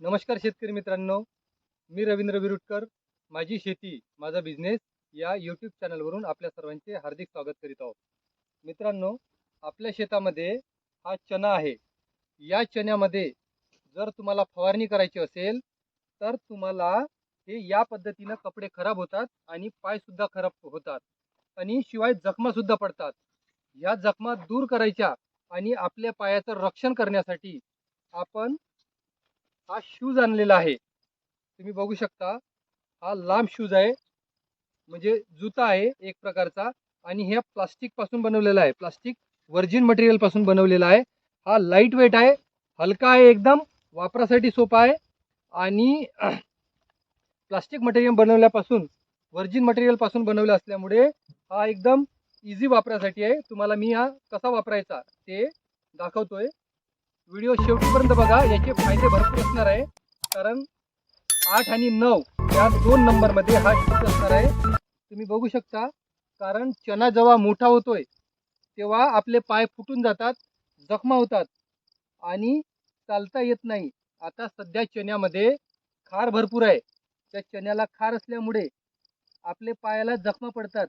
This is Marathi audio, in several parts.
नमस्कार शेतकरी मित्रांनो मी रवींद्र विरुटकर. माझी शेती माझा बिझनेस या यूट्यूब चॅनलवरून आपल्या सर्वांचे हार्दिक स्वागत करीत आहोत. मित्रांनो आपल्या शेतामध्ये हा चना आहे. या चण्यामध्ये जर तुम्हाला फवारणी करायची असेल तर तुम्हाला हे या पद्धतीनं कपडे खराब होतात आणि पायसुद्धा खराब होतात आणि शिवाय जखमासुद्धा पडतात. ह्या जखमा दूर करायच्या आणि आपल्या पायाचं रक्षण करण्यासाठी आपण हा शूज आणलेला आहे. तुम्ही बघू शकता हा लांब शूज आहे. म्हणजे जुता आहे एक प्रकारचा आणि ह्या प्लास्टिकपासून बनवलेला आहे. प्लास्टिक व्हर्जिन मटेरियलपासून बनवलेला आहे. हा लाइट वेट आहे. हलका आहे एकदम. वापरासाठी सोपा आहे. आणि प्लास्टिक मटेरियल बनवल्यापासून व्हर्जिन मटेरियलपासून बनवलं असल्यामुळे हा एकदम इझी वापरासाठी आहे. तुम्हाला मी हा कसा वापरायचा ते दाखवतोय. व्हिडिओ शेवटीपर्यंत बघा याचे फायदे भरपूर असणार आहे. कारण आठ आणि नऊ या दोन नंबरमध्ये हा शूज असणार आहे. तुम्ही बघू शकता कारण चना जेव्हा मोठा होतोय तेव्हा आपले पाय फुटून जातात जखमा होतात आणि चालता येत नाही. आता सध्या चण्यामध्ये खार भरपूर आहे. त्या चण्याला खार असल्यामुळे आपले पायाला जखमा पडतात.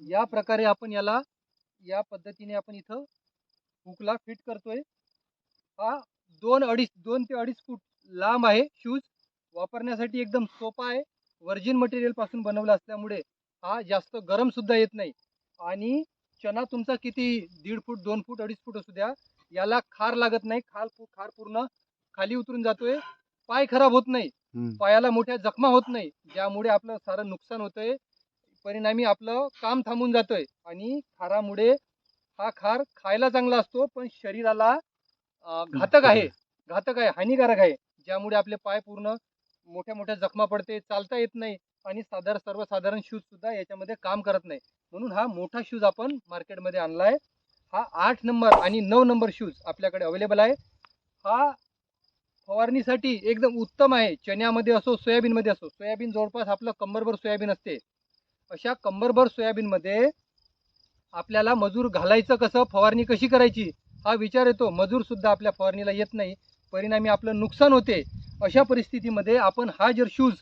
या प्रकारे आपण याला या पद्धतीने आपण इथं हुकला फिट करतोय. हा दोन अडीच दोन ते अडीच फूट लांब आहे शूज वापरण्यासाठी एकदम सोपा आहे. व्हर्जिन मटेरियलपासून बनवला असल्यामुळे हा जास्त गरम सुद्धा येत नाही. आणि चना तुमचा किती दीड फूट दोन फूट अडीच फूट असू द्या याला खार लागत नाही. खाल खार पूर्ण खाली उतरून जातोय. पाय खराब होत नाही. पायाला मोठ्या जखमा होत नाही. ज्यामुळे आपलं सारं नुकसान होतंय. परिणामी आपलं काम थांबून जातोय. आणि खारामुळे हा खार खायला चांगला असतो पण शरीराला घातक आहे. घातक आहे हानिकारक आहे. ज्यामुळे आपले पाय पूर्ण मोठ्या मोठ्या जखमा पडते चालता येत नाही आणि साधारण सर्वसाधारण शूज सुद्धा याच्यामध्ये काम करत नाही. म्हणून हा मोठा शूज आपण मार्केटमध्ये आणलाय. हा आठ नंबर आणि नऊ नंबर शूज आपल्याकडे अवेलेबल आहे. हा फवारणीसाठी एकदम उत्तम आहे. चण्यामध्ये असो सोयाबीनमध्ये असो सोयाबीन जवळपास आपलं कंबरभर सोयाबीन असते. अशा कंबरभर सोयाबीनमध्ये आपल्याला मजूर घालायचं कसं फवारणी कशी करायची हा विचार येतो. मजूरसुद्धा आपल्या फवारणीला येत नाही. परिणामी आपलं नुकसान होते. अशा परिस्थितीमध्ये आपण हा जर शूज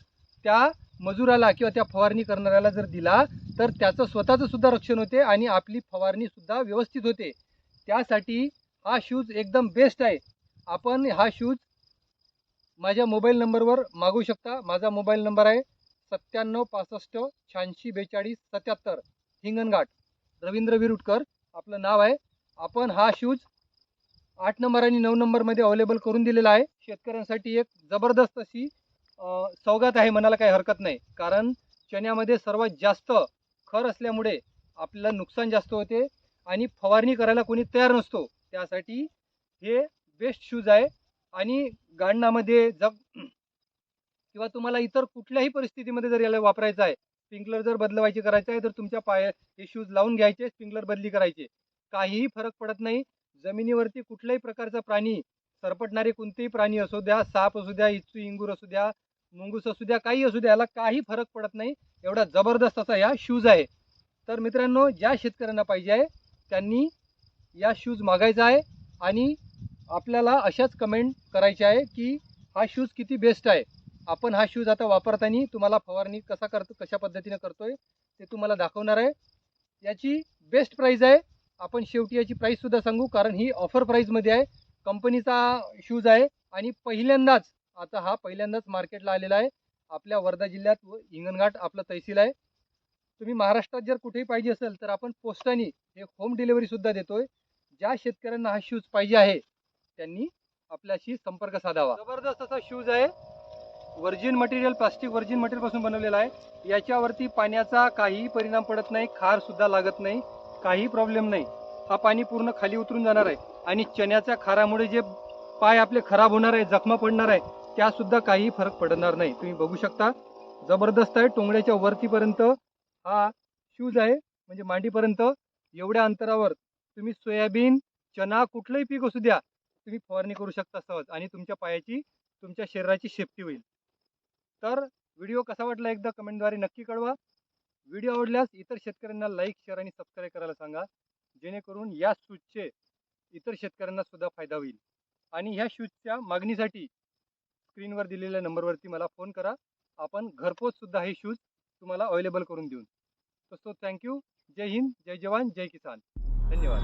त्या मजुराला किंवा त्या फवारणी करणाऱ्याला जर दिला तर त्याचं स्वतःचं सुद्धा रक्षण होते आणि आपली फवारणीसुद्धा व्यवस्थित होते. त्यासाठी हा शूज एकदम बेस्ट आहे. आपण हा शूज माझ्या मोबाईल नंबरवर मागवू शकता. माझा मोबाईल नंबर आहे सत्त्याण्णव पासष्ट शहाऐंशी बेचाळीस सत्याहत्तर हिंगणघाट. रवींद्र विरुटकर. आपलं नाव आहे. आपण हा शूज आठ नंबर आणि नऊ नंबरमध्ये अवेलेबल करून दिलेला आहे. शेतकऱ्यांसाठी एक जबरदस्त अशी सौगात आहे म्हणायला काही हरकत नाही. कारण चण्यामध्ये सर्वात जास्त खर असल्यामुळे आपल्याला नुकसान जास्त होते आणि फवारणी करायला कोणी तयार नसतो. त्यासाठी हे बेस्ट शूज आहे. आणि गांडणामध्ये जग किंवा तुम्हाला इतर कुठल्याही परिस्थितीमध्ये जर याला वापरायचं आहे स्प्रिंकलर जर बदलवायचे करायचं आहे तर तुमच्या पाय हे शूज लावून घ्यायचे स्प्रिंकलर बदली करायचे. काहीही फरक पडत नाही. जमिनीवरती कुठल्याही प्रकारचा प्राणी सरपटणारे कोणतेही प्राणी असू द्या साप असू द्या इचू इंगूर असू द्या मुंगूस असू द्या काही असू द्या याला काही फरक पडत नाही. एवढा जबरदस्त असा या शूज आहे. तर मित्रांनो ज्या शेतकऱ्यांना पाहिजे आहे त्यांनी या शूज मागायचा आहे आणि आपल्याला अशाच कमेंट करायच्या आहे की हा शूज किती बेस्ट आहे. आपण हा शूज आता वापरताना तुम्हाला फवारणी कसा करतो कशा पद्धतीने करतोय ते तुम्हाला दाखवणार आहे. याची बेस्ट प्राईज आहे. आपण शेवटी याची प्राईससुद्धा सांगू कारण ही ऑफर प्राईजमध्ये आहे. कंपनीचा शूज आहे आणि पहिल्यांदाच आता हा पहिल्यांदाच मार्केटला आलेला आहे. आपल्या वर्धा जिल्ह्यात व हिंगणघाट आपलं तहसील आहे. तुम्ही महाराष्ट्रात जर कुठेही पाहिजे असेल तर आपण पोस्टाने हे होम डिलिव्हरीसुद्धा देतोय. ज्या शेतकऱ्यांना हा शूज पाहिजे आहे त्यांनी आपल्याशी संपर्क साधावा. जबरदस्त असा शूज आहे. व्हर्जिन मटेरियल प्लास्टिक व्हर्जिन मटेरियलपासून बनवलेला आहे. याच्यावरती पाण्याचा काहीही परिणाम पडत नाही खारसुद्धा लागत नाही काही प्रॉब्लेम नाही. हा पाणी पूर्ण खाली उतरून जाणार आहे. आणि चण्याच्या खारामुळे जे पाय आपले खराब होणार आहे जखमा पडणार आहे त्यासुद्धा काहीही काही फरक पडणार नाही. तुम्ही बघू शकता. जबरदस्त आहे. टोंगड्याच्या वरतीपर्यंत हा शूज आहे. म्हणजे मांडीपर्यंत एवढ्या अंतरावर तुम्ही सोयाबीन चना कुठलंही पीक असू द्या तुम्ही फवारणी करू शकता सहज. आणि तुमच्या पायाची तुमच्या शरीराची सेफ्टी होईल. तर व्हिडिओ कसा वाटला एकदा कमेंटद्वारे नक्की कळवा. व्हिडिओ आवडल्यास इतर शेतकऱ्यांना लाईक शेअर आणि सबस्क्राईब करायला सांगा. जेणेकरून या शूजचे इतर शेतकऱ्यांना सुद्धा फायदा होईल. आणि ह्या शूजच्या मागणीसाठी स्क्रीनवर दिलेल्या नंबरवरती मला फोन करा. आपण घरपोच सुद्धा हे शूज तुम्हाला अवेलेबल करून देऊ. तसं थँक्यू. जय हिंद. जय जवान. जय किसान. धन्यवाद.